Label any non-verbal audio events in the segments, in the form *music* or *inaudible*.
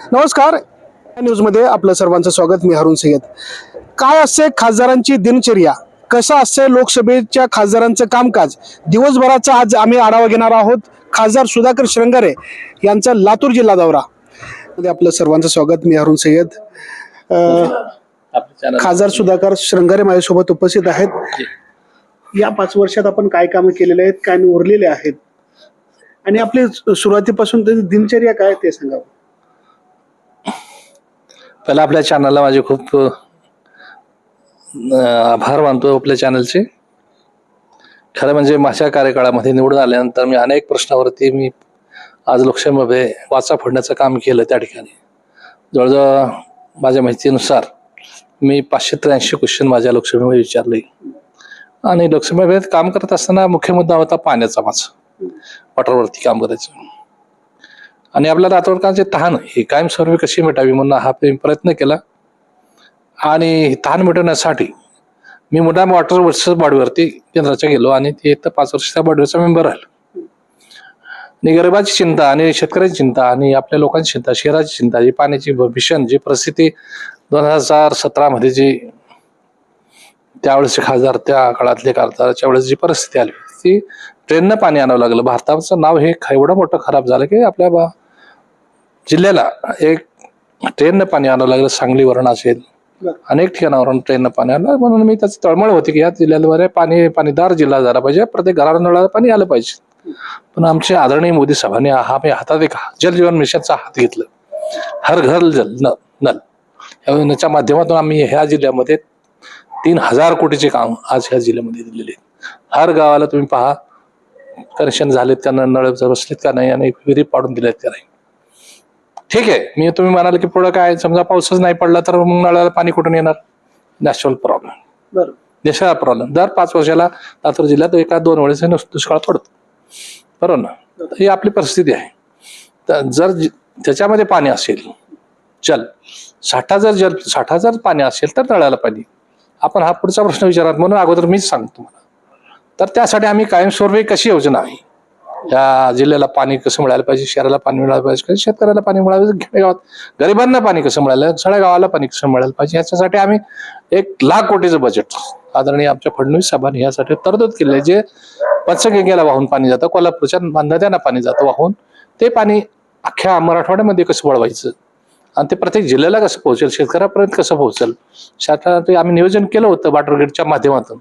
नमस्कार. न्यूजमध्ये आपलं सर्वांचं स्वागत. मी हरुण सय्यद. काय असते खासदारांची दिनचर्या? कसं असते लोकसभेच्या खासदारांचं कामकाज? दिवसभराचा आज आम्ही आढावा घेणार आहोत खासदार सुधाकर श्रंगारे यांचा लातूर जिल्हा दौरा. मध्ये आपलं सर्वांचं स्वागत. मी हरुण सय्यद. खासदार सुधाकर श्रंगारे माझ्यासोबत उपस्थित आहेत. या पाच वर्षात आपण काय कामं केलेले आहेत? काय उरलेले आहेत? आणि आपली सुरुवातीपासून दिनचर्या काय आहे ते सांगावं? पहिला आपल्या चॅनलला माझे खूप आभार मानतो आपल्या चॅनलचे खरं म्हणजे माझ्या कार्यकाळामध्ये निवडून आल्यानंतर मी अनेक प्रश्नावरती मी आज लोकशाहीमध्ये वाचा फोडण्याचं काम केलं त्या ठिकाणी. जवळजवळ माझ्या माहितीनुसार मी पाचशे त्र्याऐंशी क्वेश्चन माझ्या लोकसभेमध्ये विचारले. आणि लोकसभेत काम करत असताना मुख्य मुद्दा होता पाण्याचा माझा वॉटरवरती काम करायचं. आणि आपल्या रातोडकांचे तहान ही कायमस्वरूपी कशी मिटावी म्हणून हा प्रयत्न केला. आणि तहान मिटवण्यासाठी मी मोठ्या वॉटर वर्सेस बॉडीवरती केंद्राच्या गेलो आणि ते तर पाच वर्ष त्या बॉडीवरचा मेंबर राहिलो. आणि गरिबाची चिंता आणि शेतकऱ्याची चिंता आणि आपल्या लोकांची चिंता शहराची चिंता जी पाण्याची भीषण जी परिस्थिती दोन हजार सतरामध्ये जी त्यावेळेसचे खासदार त्या काळातले खासदार त्यावेळेस जी परिस्थिती आली ती ट्रेननं पाणी आणावं लागलं. भारताचं नाव हे एवढं मोठं खराब झालं की आपल्या बा- जिल्ह्याला एक ट्रेननं पाणी आणावं लागलं सांगलीवरून असेल. बरं. अनेक ठिकाणावरून ट्रेननं पाणी आलं म्हणून मी त्याची तळमळ होती की या जिल्ह्याद्वारे पाणी पाणीदार जिल्हा झाला पाहिजे. प्रत्येक घराला नळाला पाणी आलं पाहिजे. पण आमचे आदरणीय मोदी साहेबांनी हा मी हातात एक जल जीवन मिशनचा हात घेतलं. हर घर जल न नल. या योजनेच्या माध्यमातून आम्ही ह्या जिल्ह्यामध्ये तीन हजार कोटीचे काम आज ह्या जिल्ह्यामध्ये दिलेले आहेत. हर गावाला तुम्ही पहा कनेक्शन झालेत त्यांना नळ बसलेत का नाही आणि विहिरी पाडून दिलेत का नाही. ठीक आहे. मी तुम्ही म्हणाल की पुढं काय? समजा पाऊसच नाही पडला तर मग नळाला पाणी कुठून येणार? नॅचरल प्रॉब्लेम बरं देशाला प्रॉब्लेम दर पाच वर्षाला लातूर जिल्ह्यात एका दोन वेळेस दुष्काळ पडतो. बरोबर ना? ही आपली परिस्थिती आहे. तर जर त्याच्यामध्ये पाणी असेल जल साठा जर जल साठा जर पाणी असेल तर नळाला पाणी. आपण हा पुढचा प्रश्न विचारात म्हणून अगोदर मीच सांगतो तुम्हाला. तर त्यासाठी आम्ही कायमस्वरूपी कशी योजना आहे? या जिल्ह्याला पाणी कसं मिळालं पाहिजे शहराला पाणी मिळालं पाहिजे शेतकऱ्याला पाणी मिळालं खेडेगावात गरिबांना पाणी कसं मिळालं सगळ्या गावाला पाणी कसं मिळालं पाहिजे याच्यासाठी आम्ही एक लाख कोटीचं बजेट आदरणीय आमच्या फडणवीस साहेबांनी यासाठी तरतूद केली आहे जे पंचगंगेला वाहून पाणी जातं कोल्हापूरच्या नद्यांना पाणी जातं वाहून ते पाणी अख्ख्या मराठवाड्यामध्ये कसं वळवायचं? आणि ते प्रत्येक जिल्ह्याला कसं पोहोचेल शेतकऱ्यापर्यंत कसं पोहोचेल? शासनाने आम्ही नियोजन केलं होतं वॉटर ग्रीडच्या माध्यमातून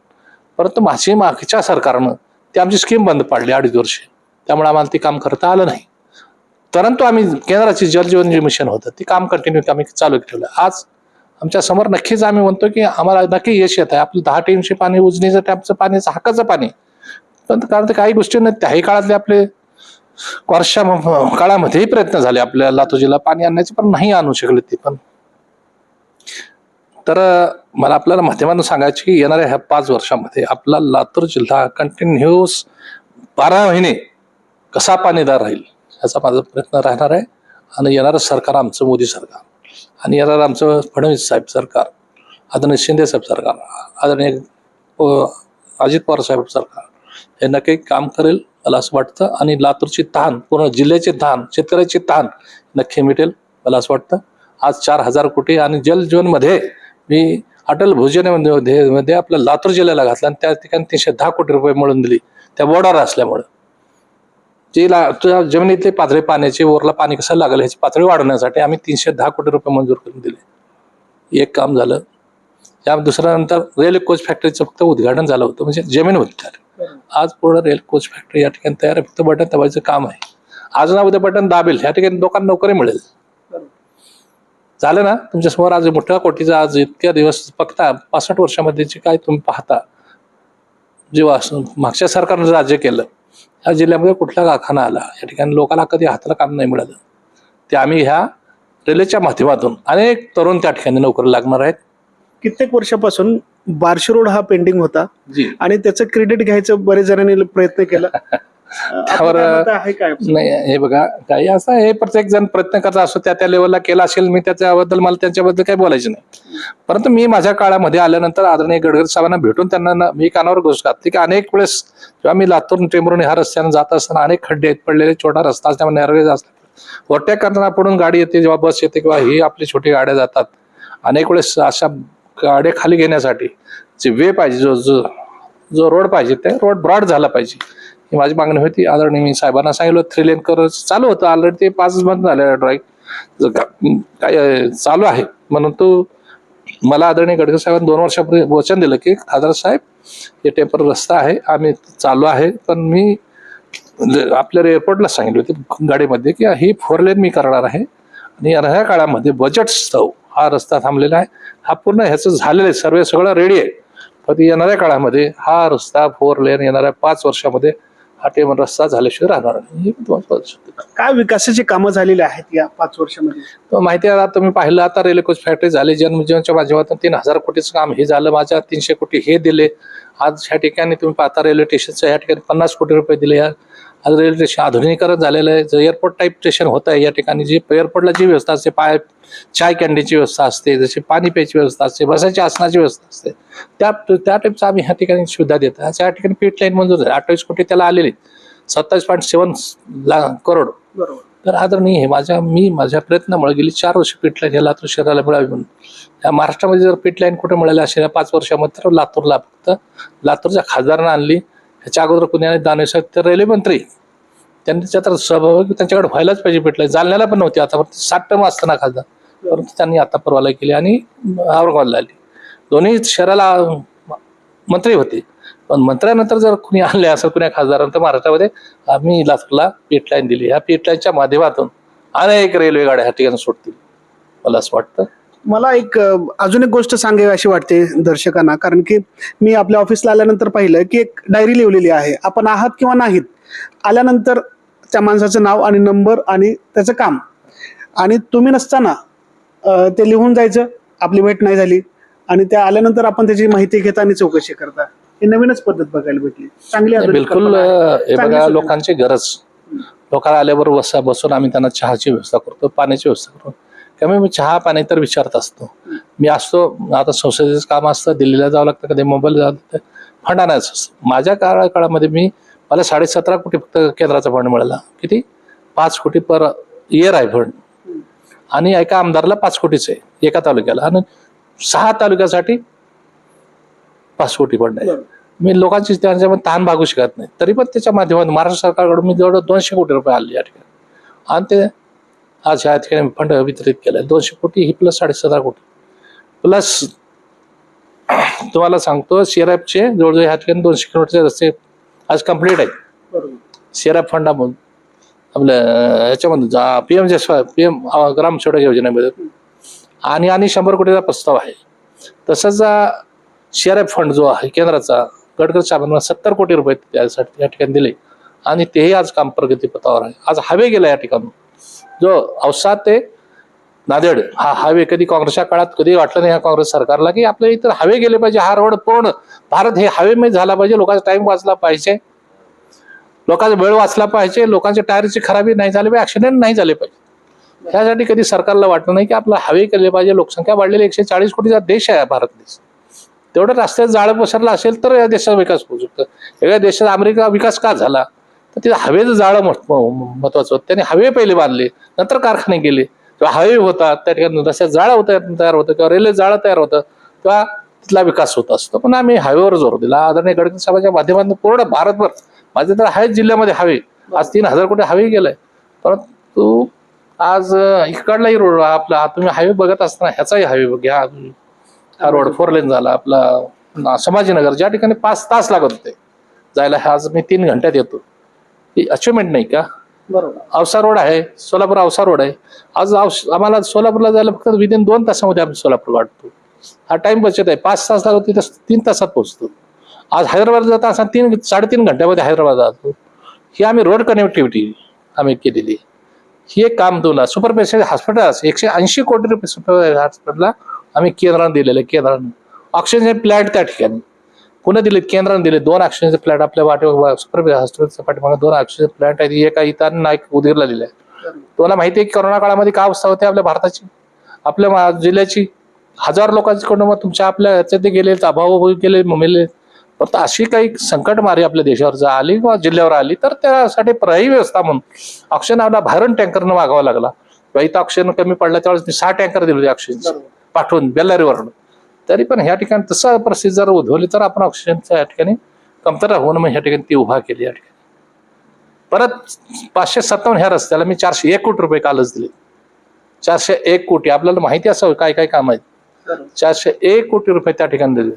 परंतु माझी मागच्या सरकारनं ती आमची स्कीम बंद पाडली अडीच वर्षे. त्यामुळे आम्हाला ते काम करता आलं नाही. परंतु आम्ही केंद्राची जलजीवन जे मिशन होतं ते काम कंटिन्यू आम्ही चालू ठेवलं आज आमच्यासमोर नक्कीच आम्ही म्हणतो की आम्हाला नक्की यश येत आहे. आपलं दहा टीमचे पाणी उजनीचं टॅपचं पाण्याचं हक्काचं पाणी. पण कारण ते काही गोष्टी नाही त्याही काळातले आपले वर्षा काळामध्येही प्रयत्न झाले आपल्या लातूर जिल्हा पाणी आणण्याचे पण नाही आणू शकले ते पण. तर मला आपल्याला माध्यमांना सांगायचे की येणाऱ्या ह्या पाच वर्षामध्ये आपला लातूर जिल्हा कंटिन्युअस बारा महिने कसा पाणीदार राहील याचा माझा प्रयत्न राहणार आहे. आणि येणारं सरकार आमचं मोदी सरकार. आणि येणारं आमचं फडणवीस साहेब सरकार आदरणीय शिंदे साहेब सरकार आदरणीय अजित पवार साहेब सरकार. हे नक्की काम करेल मला असं वाटतं. आणि लातूरची तहान पूर्ण जिल्ह्याची तहान शेतकऱ्याची तहान नक्की मिटेल मला असं वाटतं. आज चार हजार कोटी आणि जल जीवनमध्ये मी अटल भोजनामध्ये मध्ये आपल्या लातूर जिल्ह्याला घातला आणि त्या ठिकाणी तीनशे दहा कोटी रुपये मिळून दिली. त्या बोर्डावर असल्यामुळं. जी ला तुझ्या जमिनीतले पातळी पाण्याची वरला पाणी कसं लागेल ह्याची पातळी वाढवण्यासाठी आम्ही तीनशे दहा कोटी रुपये मंजूर करून दिले. एक काम झालं. या दुसऱ्यानंतर रेल कोच फॅक्टरीचं फक्त उद्घाटन झालं होतं म्हणजे जमीन होती त्याला आज पूर्ण रेल कोच फॅक्टरी या ठिकाणी तयार आहे फक्त बटन दाबायचं काम आहे. आज ना उद्या बटन दाबेल या ठिकाणी लोकांना नोकरी मिळेल. झालं ना? तुमच्यासमोर आज मोठ्या कोटीचा आज इतक्या दिवस बघता पासष्ट वर्षामध्ये जे काय तुम्ही पाहता जेव्हा मागच्या सरकारनं राज्य केलं या जिल्ह्यामध्ये कुठला कारखाना आला? या ठिकाणी लोकांना कधी हाताला काम नाही मिळालं. ते आम्ही ह्या रेल्वेच्या माध्यमातून अनेक तरुण त्या ठिकाणी नोकरी लागणार आहेत. कित्येक वर्षापासून बार्शी रोड हा पेंडिंग होता जी. आणि त्याचं क्रेडिट घ्यायचं बरेच जणांनी प्रयत्न केला. *laughs* त्यावर- नाही हे बघा काही असं हे प्रत्येक जण प्रयत्न करत असतो त्या त्या लेवलला केला असेल मी त्याच्याबद्दल मला त्यांच्याबद्दल काही बोलायचं नाही. परंतु मी माझ्या काळामध्ये आल्यानंतर आदरणीय गडकरी साहेबांना भेटून त्यांना मी कानावर घातली की अनेक वेळेस जेव्हा मी लातूर टेंबरून ह्या रस्त्याने जात असताना अनेक खड्डे आहेत पडलेले छोटा रस्ता असल्यामुळे नैरवेज असल्या ओव्हरटेक करताना पुढून गाडी येते जेव्हा बस येते किंवा ही आपली छोटी गाड्या जातात. अनेक वेळेस अशा गाड्या खाली घेण्यासाठी जे वे पाहिजे जो जो जो रोड पाहिजे ते रोड ब्रॉड झाला पाहिजे. ही माझी मागणी होती. आदरणीय मी साहेबांना सांगितलं थ्री लेन कर चालू होतं. ऑलरेडी ते पाचच बंद झालं ड्रॉईंग काय चालू आहे. म्हणून तो मला आदरणीय गडकरी साहेबांनी दोन वर्षापूर्वी वचन दिलं की आदर साहेब हे टेम्पर रस्ता आहे आम्ही चालू आहे. पण मी आपल्याला आपल्या एअरपोर्टला सांगितलं होते गाडीमध्ये की ही फोर लेन मी करणार आहे आणि येणाऱ्या काळामध्ये बजेट स्तव हा रस्ता थांबलेला आहे. हा पूर्ण ह्याचं झालेलं आहे. सर्वे सगळं रेडी आहे. पण येणाऱ्या काळामध्ये हा रस्ता फोर लेन येणाऱ्या पाच वर्षामध्ये हा टेम्पर रस्ता झाल्याशिवाय राहणार नाही. हे. काय विकासाची कामं झालेली आहेत या पाच वर्षामध्ये? माहिती आहे आता तुम्ही पाहिलं आता रेल्वे कोच फॅक्टरी झाली जन्मजीवनच्या माध्यमातून तीन हजार कोटीचं काम हे झालं माझ्या तीनशे कोटी हे दिले. आज ह्या ठिकाणी तुम्ही पाहता रेल्वे स्टेशनचं ह्या ठिकाणी पन्नास कोटी रुपये दिले. या आज रेल्वे स्टेशन आधुनिकीकरण झालेलं आहे. जे एअरपोर्ट टाईप स्टेशन होतं आहे या ठिकाणी जी एअरपोर्टला जी व्यवस्था असते पाय चाय कॅन्टीनची व्यवस्था असते जशी पाणी प्यायची व्यवस्था असते बसायची आसनाची व्यवस्था असते त्या त्या टाईपचं आम्ही ह्या ठिकाणी सुविधा देतो आज या ठिकाणी पीट लाईन मंजूर झाली. अठ्ठावीस कोटी त्याला आलेली सत्तावीस पॉईंट सेवन करोड. बरोबर. तर आदरणीय हे माझ्या मी माझ्या प्रयत्नामुळे गेली चार वर्ष पीठ लाईन हे लातूर शहराला मिळावी म्हणून. या महाराष्ट्रामध्ये जर पीठ लाईन कुठे मिळाली असेल या पाच वर्षामध्ये तर लातूरला फक्त. लातूरच्या खासदारांना आणली. ह्याच्या अगोदर कुणी दानेश्वर तर रेल्वे मंत्री त्यांनी त्याच्यात तर सहभागी त्यांच्याकडे व्हायलाच पाहिजे भेटलं. जालन्याला पण नव्हती. आता साठ टर्म असताना खासदार. परंतु त्यांनी आता परवाला केली आणि औरंगाबादला आली. दोन्ही शहराला मंत्री होते. पण मंत्र्यानंतर जर कुणी आणले असं कुण्या खासदारांना तर महाराष्ट्रामध्ये आम्ही लातूरला पीट लाईन दिली. ह्या पीट लाईनच्या माध्यमातून अनेक रेल्वे गाड्या ह्या ठिकाणी सोडतील. मला असं वाटतं. मला एक अजून एक गोष्ट सांगावी अशी वाटते दर्शकांना कारण की मी आपल्या ऑफिसला आल्यानंतर पाहिलं की एक डायरी लिहिलेली आहे आपण आहात किंवा नाहीत आल्यानंतर त्या माणसाचं नाव आणि नंबर आणि त्याचं काम. आणि तुम्ही नसताना ते लिहून जायचं आपली भेट नाही झाली आणि त्या आल्यानंतर आपण त्याची माहिती घेता आणि चौकशी करता. ही नवीनच पद्धत बघायला भेटली. चांगली बिलकुल. लोकांची गरज. लोकांना आल्याबरोबर बसा बसून आम्ही त्यांना चहाची व्यवस्था करतो पाण्याची व्यवस्था करतो. त्यामुळे मी चहा पाणी तर विचारत असतो. मी असतो आता संसदेचं काम असतं दिल्लीला जावं लागतं कधी मुंबईला जावं लागतं फंड आणायचं असतं. माझ्या काळा काळामध्ये मी मला साडेसतरा कोटी फक्त केंद्राचा फंड मिळाला. किती? पाच कोटी पर इयर आहे फंड. आणि एका आमदारला पाच कोटीच आहे एका तालुक्याला. आणि सहा तालुक्यासाठी पाच कोटी फंड आहे. मी लोकांची त्यांच्यामध्ये ताण भागू शकत नाही. तरी पण त्याच्या माध्यमातून महाराष्ट्र सरकारकडून मी जवळ दोनशे कोटी रुपये आले या ठिकाणी. आणि ते आज ह्या ठिकाणी फंड वितरित केलं दोनशे कोटी ही प्लस साडेसतरा कोटी. प्लस तुम्हाला सांगतो सीआरएफचे जवळजवळ ह्या ठिकाणी दोनशे किलोमीटरचे रस्ते आज कंप्लीट आहेत. बरोबर. फंडामधून आपलं याच्यामधून पी एम जे पी एम ग्राम सडक योजनेमध्ये आणि आणि शंभर कोटीचा प्रस्ताव आहे. तसंच सीआरएफ फंड जो आहे केंद्राचा गडकरी साहेबांना सत्तर कोटी रुपये त्यासाठी या ठिकाणी दिले. आणि तेही आज काम प्रगतीपथावर आहे. आज हवे गेला या ठिकाणी जो औसा ते नांदेड हा हायवे कधी काँग्रेसच्या काळात कधी वाटलं नाही ह्या काँग्रेस सरकारला की आपल्या इतर हवे गेले पाहिजे हा रोड पूर्ण भारत हे हवेमध्ये झाला पाहिजे लोकांचा टाइम वाचला पाहिजे. लोकांचा वेळ वाचला पाहिजे लोकांच्या टायरची खराबी नाही झाली पाहिजे ऍक्सिडेंट नाही झाले पाहिजे. त्यासाठी कधी सरकारला वाटलं नाही की आपला हवे केले पाहिजे लोकसंख्या वाढलेली एकशे चाळीस कोटीचा देश आहे भारत देश. तेवढं रस्त्यात जाळं पसरलं असेल तर या देशाचा विकास होऊ शकतो. वेगळ्या देशात अमेरिका विकास का झाला? तर तिथं हवेचं जाळं महत्वाचं होतं. त्यांनी हवे पहिले बांधले. नंतर कारखाने गेले. किंवा हवे होतात त्या ठिकाणी रस्त्यात जाळं होतं तयार होतं किंवा रेल्वे जाळं तयार होतं किंवा तिथला विकास होत असतो. पण आम्ही हवेवर जोर दिला. आदरणीय गडकरी साहेबांच्या माध्यमातून पूर्ण भारतभर माझे तर आहेत जिल्ह्यामध्ये हवे आज तीन हजार कोटी हवे गेलाय. परंतु आज इकडलाही रोड आपला तुम्ही हायवे बघत असताना ह्याचाही हायवे घ्या हा रोड फोर लेन झाला आपला संभाजीनगर ज्या ठिकाणी पाच तास लागत होते. जायला आज मी तीन घंट्यात येतो. ही अचिव्हमेंट नाही का? बरोबर. औसा रोड आहे सोलापूर औसा रोड आहे. आज औस आम्हाला सोलापूरला जायला फक्त विदिन दोन तासामध्ये आम्ही सोलापूर वाटतो हा टाइम बचत आहे. पाच तास लागतो तिथे तीन तासात पोहोचतो. आज हैदराबाद जाता असा तीन साडेतीन घंट्यामध्ये हैदराबाद जातो. ही आम्ही रोड कनेक्टिव्हिटी आम्ही केलेली हे ही एक काम दोन सुपर स्पेशालिटी हॉस्पिटल एकशे ऐंशी कोटी रुपये सुपर हॉस्पिटलला आम्ही केंद्रानं दिलेलं केंद्रानं. ऑक्सिजन प्लॅन्ट त्या ठिकाणी. पुन्हा दिलेत केंद्रानं दिले दोन ऑक्सिजनचे प्लॅन्ट आपल्या वाटे सुपर हॉस्पिटलच्या पाठीमागे दोन ऑक्सिजन प्लॅन्ट आहेत. एक इथं नाईक उदगीरला दिले आहे. तुम्हाला माहिती आहे की कोरोना काळामध्ये काय अवस्था होती आपल्या भारताची? आपल्या जिल्ह्याची? हजार लोकांचे कुटुंब तुमच्या आपल्या ह्याच्यात ते गेले अभाव गेले मेले. फक्त अशी काही संकटमारी आपल्या देशावर जर आली किंवा जिल्ह्यावर आली तर त्यासाठी पर्यायी व्यवस्था म्हणून ऑक्सिजन आम्हाला बाहेरून टँकरनं मागावा लागला. इथं ऑक्सिजन कमी पडला त्यावेळेस मी सहा टँकर दिले होते ऑक्सिजन पाठवून बेल्लारीवरून. तरी पण ह्या ठिकाणी तसं परिस्थिती जर उद्भवली तर आपण ऑक्सिजनच्या या ठिकाणी कमतरता होऊन मग ह्या ठिकाणी ती उभा केली या ठिकाणी. परत पाचशे सत्तावन्न ह्या रस्त्याला मी चारशे एक कोटी रुपये कालच दिले. चारशे एक कोटी आपल्याला माहिती असावं काय काय काम आहेत. चारशे एक कोटी रुपये त्या ठिकाणी दिले.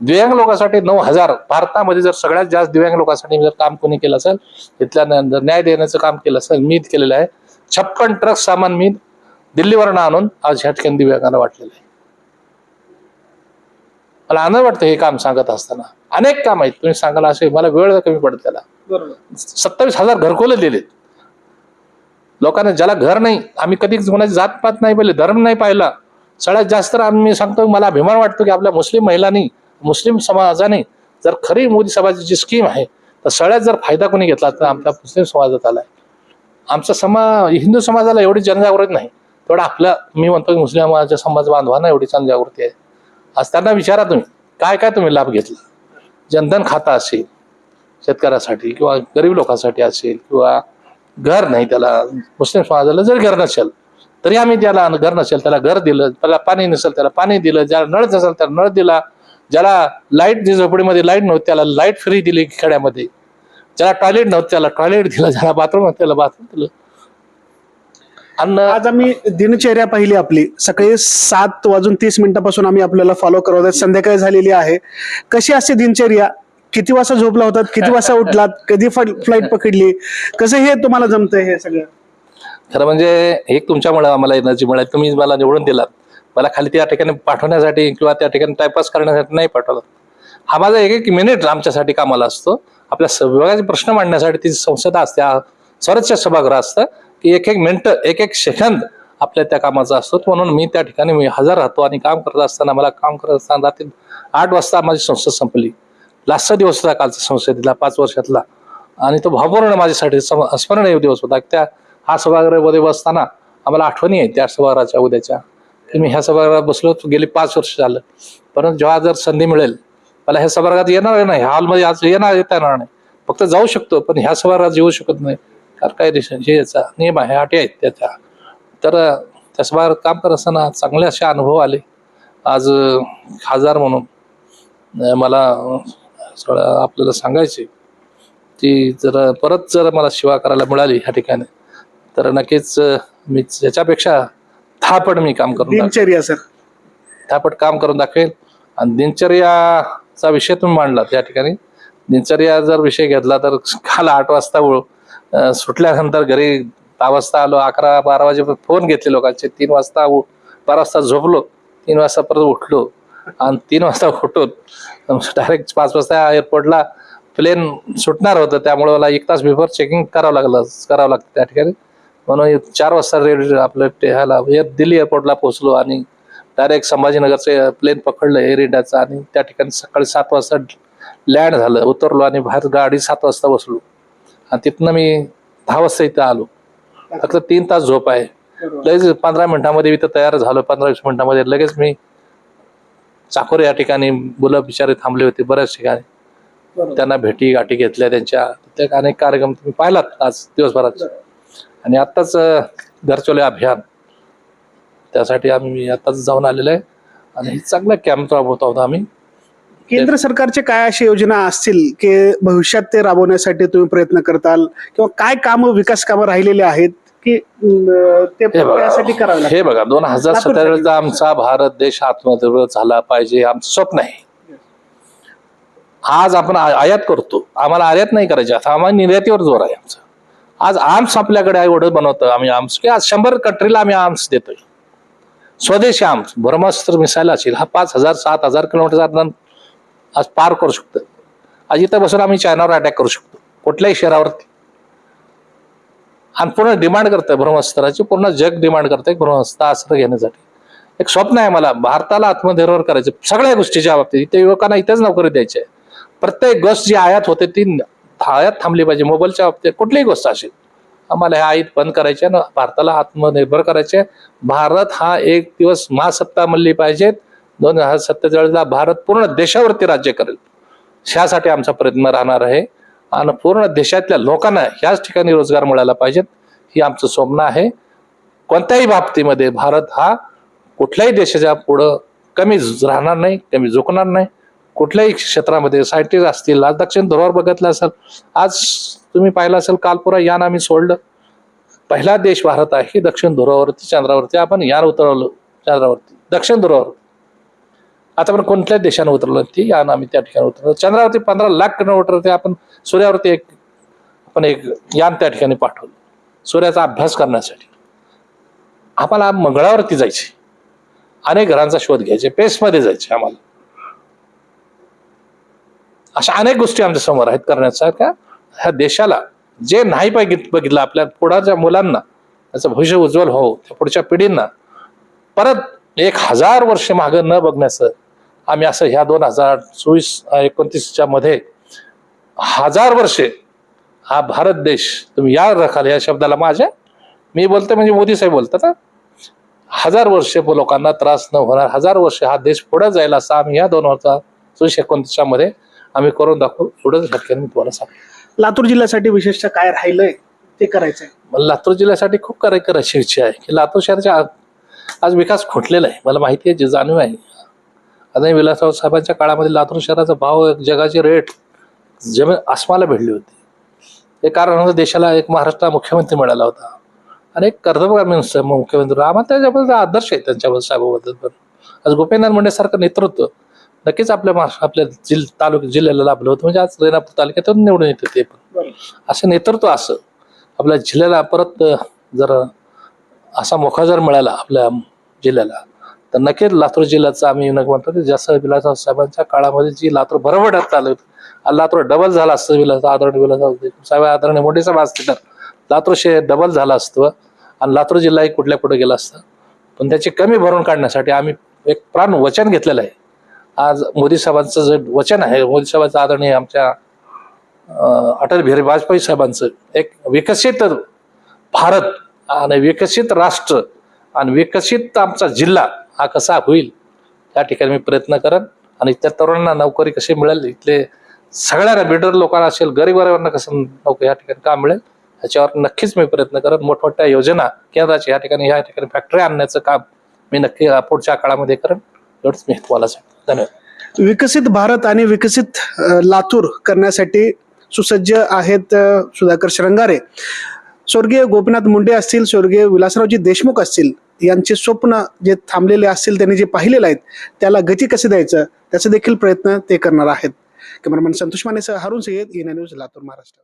दिव्यांग लोकांसाठी नऊ हजार भारतामध्ये जर सगळ्यात जास्त दिव्यांग लोकांसाठी जर काम कोणी केलं असेल तिथल्या न्याय देण्याचं काम केलं असेल मी केलेलं आहे. छप्पन ट्रक सामान मी दिल्लीवरनं आणून आज ह्या ठिकाणी दिव्यांगांना वाटलेलं आहे. मला आनंद वाटतं हे काम सांगत असताना. अनेक काम आहेत. तुम्ही सांगायला असे मला वेळ कमी पडत त्याला. सत्तावीस हजार घरकुलं दिलेत. लोकांना ज्याला घर नाही आम्ही कधी कोणाची जात पात नाही पाहिले धर्म नाही पाहिला. सगळ्यात जास्त आम्ही सांगतो मला अभिमान वाटतो की आपल्या मुस्लिम महिलांनी मुस्लिम समाजाने जर खरी मोदी समाजाची स्कीम आहे तर सगळ्यात जर फायदा कोणी घेतला तर आमच्या मुस्लिम समाजात आलाय. आमचा समाज हिंदू समाजाला एवढी जनजागृती नाही. तेवढा आपल्या मी म्हणतो की मुस्लिम समाज बांधवांना एवढी जनजागृती आहे. आज त्यांना विचारा तुम्ही काय काय तुम्ही लाभ घेतला? जनधन खाता असेल शेतकऱ्यासाठी किंवा गरीब लोकांसाठी असेल किंवा घर नाही त्याला मुस्लिम समाजाला जर घर नसेल तरी आम्ही त्याला घर नसेल त्याला घर दिलं त्याला पाणी नसेल त्याला पाणी दिलं ज्याला नळ नसेल त्याला नळ दिला ज्याला लाइट झोपडीमध्ये लाइट नव्हती त्याला लाइट फ्री दिली खेड्यामध्ये ज्याला टॉयलेट नव्हतं त्याला टॉयलेट दिलं ज्याला बाथरूम नव्हतं त्याला बाथरूम दिलं अन्न आज आम्ही दिनचर्या पाहिली आपली. सकाळी सात वाजून तीस मिनिटापासून आम्ही आपल्याला फॉलो करत आहोत संध्याकाळी झालेली आहे. कशी असते दिनचर्या? किती वाजता झोपला होतात? किती वाजता उठलात? कधी फ्लाईट पकडली? कसं हे तुम्हाला जमतंय हे सगळं? खरं म्हणजे एक तुमच्यामुळे आम्हाला एनर्जी मिळाली. तुम्ही मला निवडून दिलात. मला खाली त्या ठिकाणी पाठवण्यासाठी किंवा त्या ठिकाणी टाइमपास करण्यासाठी नाही पाठवलं. हा माझा एक एक मिनिट आमच्यासाठी कामाला असतो. आपल्या स- विभागाचे प्रश्न मांडण्यासाठी ती संसद असते. स्वराज्य सभागृह असतं. की एक एक मिनटं एक एक सेकंद आपल्या त्या कामाचा असतो. म्हणून मी त्या ठिकाणी मी हजर राहतो आणि काम करत असताना मला काम करत असताना रात्री आठ वाजता माझी संसद संपली. लास्टचा दिवस होता कालचा संसदेला पाच वर्षातला. आणि तो भावपूर्ण माझ्यासाठी स्मरणीय दिवस होता. त्या हा सभागृहामध्ये बसताना आम्हाला आठवणी आहे त्या सभागृहाच्या उद्याच्या. की मी ह्या सभागृहात बसलो गेली पाच वर्ष झालं. परंतु जेव्हा जर संधी मिळेल मला ह्या सभागृहात येणार नाही. ह्या हॉलमध्ये आज येणार येता येणार नाही. फक्त जाऊ शकतो पण ह्या सभागृहात येऊ शकत नाही. कारण काय देश हे याचा नियम आहे अटी आहेत त्याच्या तर अं, त्या सभागृहात काम करत असताना चांगले असे अनुभव आले. आज खासदार म्हणून मला आपल्याला सांगायचे ती जर परत जर मला सेवा करायला मिळाली ह्या ठिकाणी तर नक्कीच मी याच्यापेक्षा दहापट मी काम करून. दिनचर्या सर. दहापट काम करून दाखवेल आणि दिनचर्याचा विषय तुम्ही मांडला त्या ठिकाणी. दिनचर्या जर विषय घेतला तर काल आठ वाजता सुटल्यानंतर घरी दहा वाजता आलो अकरा बारा वाजे फोन घेतले लोकांचे. तीन वाजता उ- बारा वाजता झोपलो. तीन वाजता परत उठलो. आणि तीन वाजता उठून डायरेक्ट पाच वाजता एअरपोर्टला प्लेन सुटणार होतं. त्यामुळे मला एक तास बिफोर चेकिंग करावं लागलं करावं लागतं त्या ठिकाणी. म्हणून चार वाजता रेड आपलं ह्याला एअर दिल्ली एअरपोर्टला पोहोचलो आणि डायरेक्ट संभाजीनगरचं प्लेन पकडलं एअर इंडियाचं आणि त्या ठिकाणी सकाळी सात वाजता लँड झालं. उतरलो आणि बाहेर गाडी सात वाजता बसलो. तिथनं मी दहा वाजता इथं आलो. फक्त तीन तास झोप आहे. लगेच पंधरा मिनिटामध्ये इथं तयार झालो पंधरा वीस मिनिटामध्ये लगेच मी चाकोर या ठिकाणी मुलं बिचारे थांबले होते बऱ्याच ठिकाणी. त्यांना भेटी गाठी घेतल्या त्यांच्या ते अनेक कार्यक्रम तुम्ही पाहिलात आज दिवसभरात. आणि आत्ताच घरचोले अभियान. त्यासाठी आम्ही आत्ताच जाऊन आलेलो आहे. आणि हे चांगला कॅम्प राबवत आहोत आम्ही. केंद्र सरकारचे काय अशा योजना असतील की भविष्यात ते राबवण्यासाठी तुम्ही प्रयत्न करताल? किंवा काय काम विकास कामं राहिलेले आहेत की ते हे त्यासाठी करावे? हे बघा दोन हजार सतराचा आमचा भारत देश आत्मनिर्भर झाला पाहिजे आमचं स्वप्न आहे. आज आपण आयात करतो. आम्हाला आयात नाही करायची. आता आम्हाला निर्यातीवर जोर आहे आमचा. आज आर्म्स आपल्याकडे एवढं बनवतो. आम्ही आर्म्स की आज शंभर कंट्रीला आम्ही आर्म्स देतोय. स्वदेशी आर्म्स ब्रह्मास्त्र मिसाईल असेल. हा पाच हजार सात हजार किलोमीटर आज पार करू शकतो. आज इथं बसून आम्ही चायनावर अटॅक करू शकतो. कुठल्याही शहरावरती. आणि पूर्ण डिमांड करतंय ब्रह्मास्त्राची. पूर्ण जग डिमांड करतंय ब्रह्मास्त्र अस्त्र घेण्यासाठी. एक स्वप्न आहे मला. भारताला आत्मनिर्भर करायचं. सगळ्या गोष्टीच्या बाबतीत. इथे युवकांना इथेच नोकरी द्यायची आहे. प्रत्येक गोष्ट जी आयात होते ती आयात थांबली पाहिजे. मोबाईलच्या बाबतीत कुठलीही गोष्ट असेल. आम्हाला ह्या आईत बंद करायच्या ना भारताला आत्मनिर्भर करायचे भारत हा एक दिवस महासत्ता म्हणली पाहिजेत. दोन हजार सत्तेचाळीसला भारत पूर्ण देशावरती राज्य करेल. ह्यासाठी आमचा प्रयत्न राहणार आहे. आणि पूर्ण देशातल्या लोकांना ह्याच ठिकाणी रोजगार मिळाला पाहिजेत. ही आमचं स्वप्न आहे. कोणत्याही बाबतीमध्ये भारत हा कुठल्याही देशाच्या पुढं कमी राहणार नाही कमी झुकणार नाही. कुठल्याही क्षेत्रामध्ये सायंटिस्ट असतील आज दक्षिण ध्रुवावर बघितलं असेल आज तुम्ही पाहिलं असेल कालपुरा यान आम्ही सोडलं. पहिला देश भारत आहे की दक्षिण ध्रुवावरती चंद्रावरती. आपण यान उतरवलं चंद्रावरती दक्षिण ध्रुवावर आता पण कोणत्याच देशाने उतरलो ती यान आम्ही त्या ठिकाणी उतरलो. चंद्रावरती पंधरा लाख किलोमीटरवरती आपण सूर्यावरती एक आपण एक यान त्या ठिकाणी पाठवलं. सूर्याचा अभ्यास करण्यासाठी. आम्हाला मंगळावरती जायचे अनेक घरांचा शोध घ्यायचे पेसमध्ये जायचे आम्हाला. अशा अनेक गोष्टी आमच्यासमोर आहेत करण्यासारख्या. ह्या देशाला जे नाही पाहिजे बघितलं आपल्या पुढाच्या मुलांना त्याचं भविष्य उज्ज्वल हो त्या पुढच्या पिढींना परत एक हजार वर्ष मागं न बघण्याचं आम्ही असं ह्या दोन हजार चोवीस एकोणतीसच्या मध्ये हजार वर्षे हा भारत देश तुम्ही याद राखाल या शब्दाला माझ्या मी बोलते म्हणजे मोदी साहेब बोलतात हा. हजार वर्षे लोकांना त्रास न होणार हजार वर्ष हा देश पुढे जाईल असं आम्ही या दोन हजार चोवीस एकोणतीसच्या मध्ये आम्ही करून दाखवू एवढंच शक्य मी तुम्हाला सांगतो. लातूर जिल्ह्यासाठी विशेषतः काय राहिलंय? ते करायचंय. मला लातूर जिल्ह्यासाठी खूप कार्य करायची इच्छा आहे की लातूर शहराच्या आज- आज विकास खुंटलेला आहे. मला माहिती आहे जी जाणीव आहे. आदरणीय विलासराव साहेबांच्या काळामध्ये लातूर शहराचा भाव एक जगाची रेट जमीन आसमाला भिडली होती. हे कारण होतं देशाला एक महाराष्ट्र मुख्यमंत्री मिळाला होता. आणि एक कर्तव्यगामी मुख्यमंत्री आम्हाला त्याच्याबद्दल आदर्श आहे त्यांच्याबद्दल साहेबाबद्दल पण. आज गोपीनाथ मुंडेसारखं नेतृत्व नक्कीच आपल्या महाराष्ट्र आपल्या जिल तालुक जिल्ह्याला लाभलं होतं. म्हणजे आज रेणापूर तालुक्यातून निवडून येते ते पण. असं नेतृत्व असं. आपल्या जिल्ह्याला परत जर असा मोखा जर मिळाला आपल्या जिल्ह्याला तर नक्कीच लातूर जिल्ह्याचं आम्ही नक्की म्हणतो की जसं विलासराव साहेबांच्या काळामध्ये जी लातूर भरभराट आलं आणि लातूर डबल झालं असतं विलास आदरणीय विलासराव साहेब आदरणीय मोठे साहेब असते तर लातूर शहर डबल झालं असतं आणि लातूर जिल्हाही कुठल्या कुठं गेला असतं. पण त्याची कमी भरून काढण्यासाठी आम्ही एक प्राण वचन घेतलेलं आहे. आज मोदी साहेबांचं जे वचन आहे मोदी साहेबांचं आदरणीय आमच्या अटल बिहारी वाजपेयी साहेबांचं एक विकसित भारत आणि विकसित राष्ट्र आणि विकसित आमचा जिल्हा हा कसा होईल या ठिकाणी मी प्रयत्न करेन. आणि त्या तरुणांना नोकरी कशी मिळेल इथले सगळ्यांना बिल्डर लोकांना असेल गरीबांना कसं नोकरी या ठिकाणी काम मिळेल याच्यावर नक्कीच मी प्रयत्न करेन. मोठमोठ्या योजना केंद्राच्या या ठिकाणी या ठिकाणी फॅक्टरी आणण्याचं काम मी नक्की पुढच्या काळामध्ये करेन. एवढंच मी तुम्हाला सांगतो. धन्यवाद. विकसित भारत आणि विकसित लातूर करण्यासाठी सुसज्ज आहेत सुधाकर श्रंगारे स्वर्गीय गोपीनाथ मुंडे असतील स्वर्गीय विलासरावजी देशमुख असतील यांचे स्वप्न जे थांबलेले असतील त्यांनी जे पाहिलेले आहेत त्याला गती कसे द्यायचं त्याचे देखील प्रयत्न ते करणार आहेत. कॅमेरामॅन संतोष मानेसह हारून सय्यद इन न्यूज लातूर महाराष्ट्र.